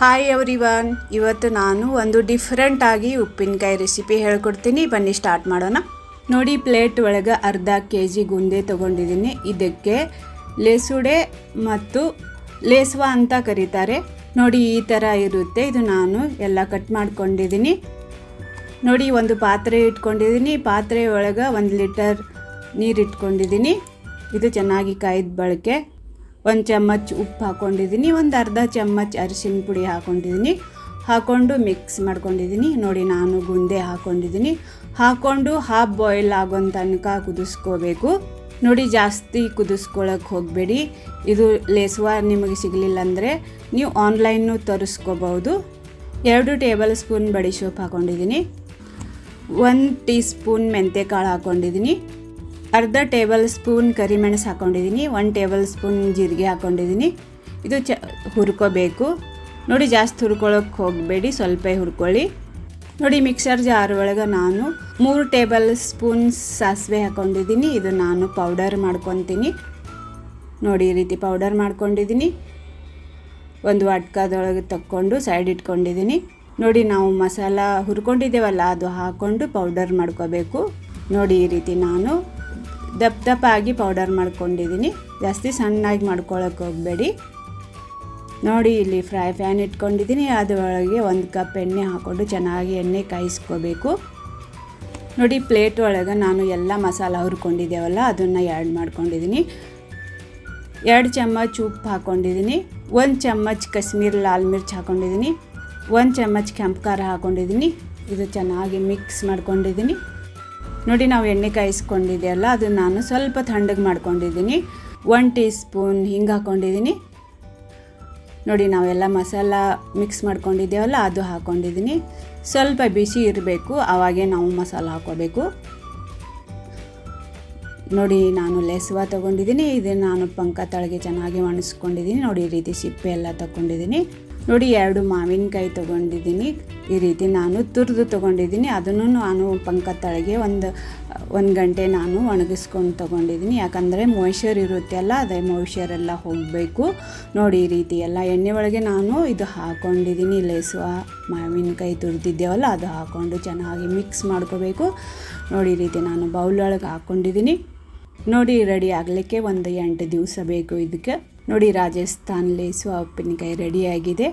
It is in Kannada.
ಹಾಯ್ ಎವ್ರಿವನ್ ಇವತ್ತು ನಾನು ಒಂದು ಡಿಫ್ರೆಂಟ್ ಆಗಿ ಉಪ್ಪಿನಕಾಯಿ ರೆಸಿಪಿ ಹೇಳ್ಕೊಡ್ತೀನಿ. ಬನ್ನಿ ಸ್ಟಾರ್ಟ್ ಮಾಡೋಣ. ನೋಡಿ ಪ್ಲೇಟ್ ಒಳಗೆ ಅರ್ಧ ಕೆ ಜಿ ಗುಂದೆ ತೊಗೊಂಡಿದ್ದೀನಿ. ಇದಕ್ಕೆ ಲೇಸುಡೆ ಮತ್ತು ಲೇಸ್ವ ಅಂತ ಕರೀತಾರೆ. ನೋಡಿ, ಈ ಥರ ಇರುತ್ತೆ. ಇದು ನಾನು ಎಲ್ಲ ಕಟ್ ಮಾಡ್ಕೊಂಡಿದ್ದೀನಿ. ನೋಡಿ, ಒಂದು ಪಾತ್ರೆ ಇಟ್ಕೊಂಡಿದ್ದೀನಿ. ಪಾತ್ರೆ ಒಳಗೆ ಒಂದು ಲೀಟರ್ ನೀರು ಇಟ್ಕೊಂಡಿದ್ದೀನಿ. ಇದು ಚೆನ್ನಾಗಿ ಕಾಯ್ದ ಬಳಕೆ ಒಂದು ಚಮ್ಮಚ್ ಉಪ್ಪು ಹಾಕ್ಕೊಂಡಿದ್ದೀನಿ, ಒಂದು ಅರ್ಧ ಚಮ್ಮಚ್ ಅರಿಶಿನ ಪುಡಿ ಹಾಕ್ಕೊಂಡಿದ್ದೀನಿ. ಹಾಕ್ಕೊಂಡು ಮಿಕ್ಸ್ ಮಾಡ್ಕೊಂಡಿದ್ದೀನಿ. ನೋಡಿ, ನಾನು ಗುಂದೆ ಹಾಕ್ಕೊಂಡಿದ್ದೀನಿ. ಹಾಕ್ಕೊಂಡು ಹಾಫ್ ಬಾಯ್ಲ್ ಆಗೋ ತನಕ ಕುದಿಸ್ಕೋಬೇಕು. ನೋಡಿ, ಜಾಸ್ತಿ ಕುದಿಸ್ಕೊಳಕ್ಕೆ ಹೋಗಬೇಡಿ. ಇದು ಲೇಸುವ ನಿಮಗೆ ಸಿಗಲಿಲ್ಲ ಅಂದರೆ ನೀವು ಆನ್ಲೈನು ತರಿಸ್ಕೋಬೋದು ಎರಡು ಟೇಬಲ್ ಸ್ಪೂನ್ ಬಡಿ ಸೋಪ್ ಹಾಕ್ಕೊಂಡಿದ್ದೀನಿ. ಒಂದು ಟೀ ಸ್ಪೂನ್ ಮೆಂತ್ಯಕಾಳು ಹಾಕ್ಕೊಂಡಿದ್ದೀನಿ. ಅರ್ಧ ಟೇಬಲ್ ಸ್ಪೂನ್ ಕರಿಮೆಣಸು ಹಾಕ್ಕೊಂಡಿದ್ದೀನಿ ಒನ್ ಟೇಬಲ್ ಸ್ಪೂನ್ ಜೀರಿಗೆ ಹಾಕ್ಕೊಂಡಿದ್ದೀನಿ ಇದು ಚ ಹುರ್ಕೋಬೇಕು. ನೋಡಿ, ಜಾಸ್ತಿ ಹುರ್ಕೊಳ್ಳೋಕೆ ಹೋಗಬೇಡಿ, ಸ್ವಲ್ಪ ಹುರ್ಕೊಳ್ಳಿ. ನೋಡಿ, ಮಿಕ್ಸರ್ ಜಾರ್ ಒಳಗೆ ನಾನು ಮೂರು ಟೇಬಲ್ ಸ್ಪೂನ್ ಸಾಸಿವೆ ಹಾಕ್ಕೊಂಡಿದ್ದೀನಿ ಇದು ನಾನು ಪೌಡರ್ ಮಾಡ್ಕೊತೀನಿ. ನೋಡಿ, ಈ ರೀತಿ ಪೌಡರ್ ಮಾಡ್ಕೊಂಡಿದ್ದೀನಿ. ಒಂದು ವಾಟ್ಕದೊಳಗೆ ತಕ್ಕೊಂಡು ಸೈಡ್ ಇಟ್ಕೊಂಡಿದ್ದೀನಿ. ನೋಡಿ, ನಾವು ಮಸಾಲ ಹುರ್ಕೊಂಡಿದ್ದೇವಲ್ಲ, ಅದು ಹಾಕ್ಕೊಂಡು ಪೌಡರ್ ಮಾಡ್ಕೋಬೇಕು. ನೋಡಿ, ಈ ರೀತಿ ನಾನು ದಪ್ಪ ದಪ್ಪ ಆಗಿ ಪೌಡರ್ ಮಾಡ್ಕೊಂಡಿದ್ದೀನಿ. ಜಾಸ್ತಿ ಸಣ್ಣಾಗಿ ಮಾಡ್ಕೊಳ್ಳೋಕೆ ಹೋಗಬೇಡಿ. ನೋಡಿ ಇಲ್ಲಿ ಫ್ರೈ ಪ್ಯಾನ್ ಇಟ್ಕೊಂಡಿದ್ದೀನಿ. ಅದರೊಳಗೆ ಒಂದು ಕಪ್ ಎಣ್ಣೆ ಹಾಕ್ಕೊಂಡು ಚೆನ್ನಾಗಿ ಎಣ್ಣೆ ಕಾಯಿಸ್ಕೋಬೇಕು. ನೋಡಿ ಪ್ಲೇಟ್ ಒಳಗೆ ನಾನು ಎಲ್ಲ ಮಸಾಲ ಹುರ್ಕೊಂಡಿದ್ದೇವಲ್ಲ, ಅದನ್ನು ಆ್ಯಡ್ ಮಾಡ್ಕೊಂಡಿದ್ದೀನಿ. ಎರಡು ಚಮಚ ಉಪ್ಪು ಹಾಕ್ಕೊಂಡಿದ್ದೀನಿ ಒಂದು ಚಮಚ ಕಾಶ್ಮೀರ್ ಲಾಲ್ ಮಿರ್ಚ್ ಹಾಕ್ಕೊಂಡಿದ್ದೀನಿ ಒಂದು ಚಮಚ ಕೆಂಪು ಖಾರ ಹಾಕ್ಕೊಂಡಿದ್ದೀನಿ ಇದು ಚೆನ್ನಾಗಿ ಮಿಕ್ಸ್ ಮಾಡ್ಕೊಂಡಿದ್ದೀನಿ. ನೋಡಿ ನಾವು ಎಣ್ಣೆ ಕಾಯಿಸ್ಕೊಂಡಿದೆಯಲ್ಲ ಅದು ನಾನು ಸ್ವಲ್ಪ ತಣ್ಣಗೆ ಮಾಡ್ಕೊಂಡಿದ್ದೀನಿ. ಒನ್ ಟೀ ಸ್ಪೂನ್ ಹಿಂಗೆ ಹಾಕ್ಕೊಂಡಿದ್ದೀನಿ ನೋಡಿ ನಾವೆಲ್ಲ ಮಸಾಲ ಮಿಕ್ಸ್ ಮಾಡ್ಕೊಂಡಿದ್ದೇವಲ್ಲ, ಅದು ಹಾಕ್ಕೊಂಡಿದ್ದೀನಿ ಸ್ವಲ್ಪ ಬಿಸಿ ಇರಬೇಕು ಆವಾಗೇ ನಾವು ಮಸಾಲ ಹಾಕ್ಕೋಬೇಕು. ನೋಡಿ ನಾನು ಲೆಸ್ವ ತೊಗೊಂಡಿದ್ದೀನಿ ಇದನ್ನು ನಾನು ಪಂಕ ತಳಗೆ ಚೆನ್ನಾಗಿ ಒಣಸ್ಕೊಂಡಿದ್ದೀನಿ. ನೋಡಿ ಈ ರೀತಿ ಸಿಪ್ಪೆ ಎಲ್ಲ ತೊಗೊಂಡಿದ್ದೀನಿ ನೋಡಿ ಎರಡು ಮಾವಿನಕಾಯಿ ತೊಗೊಂಡಿದ್ದೀನಿ. ಈ ರೀತಿ ನಾನು ತುರಿದು ತೊಗೊಂಡಿದ್ದೀನಿ. ಅದನ್ನು ನಾನು ಪಂಕ ತಳಗೆ ಒಂದು ಒಂದು ಗಂಟೆ ನಾನು ಒಣಗಿಸ್ಕೊಂಡು ತೊಗೊಂಡಿದ್ದೀನಿ. ಯಾಕಂದರೆ ಮೊಯ್ಷರ್ ಇರುತ್ತೆ ಅಲ್ಲ, ಅದೇ ಮೊಯ್ಶರ್ ಎಲ್ಲ ಹೋಗಬೇಕು. ನೋಡಿ ಈ ರೀತಿ ಎಲ್ಲ ಎಣ್ಣೆ ಒಳಗೆ ನಾನು ಇದು ಹಾಕ್ಕೊಂಡಿದ್ದೀನಿ ಲೇಸುವ ಮಾವಿನಕಾಯಿ ತುರಿದಿದ್ದೇವಲ್ಲ, ಅದು ಹಾಕ್ಕೊಂಡು ಚೆನ್ನಾಗಿ ಮಿಕ್ಸ್ ಮಾಡ್ಕೋಬೇಕು. ನೋಡಿ ಈ ರೀತಿ ನಾನು ಬೌಲ್ ಒಳಗೆ ಹಾಕ್ಕೊಂಡಿದ್ದೀನಿ ನೋಡಿ ರೆಡಿ ಆಗಲಿಕ್ಕೆ ಒಂದು ಎಂಟು ದಿವಸ ಬೇಕು ಇದಕ್ಕೆ. ನೋಡಿ ರಾಜಸ್ಥಾನ್ ಲೇಸು ಉಪ್ಪಿನಕಾಯಿ ರೆಡಿಯಾಗಿದೆ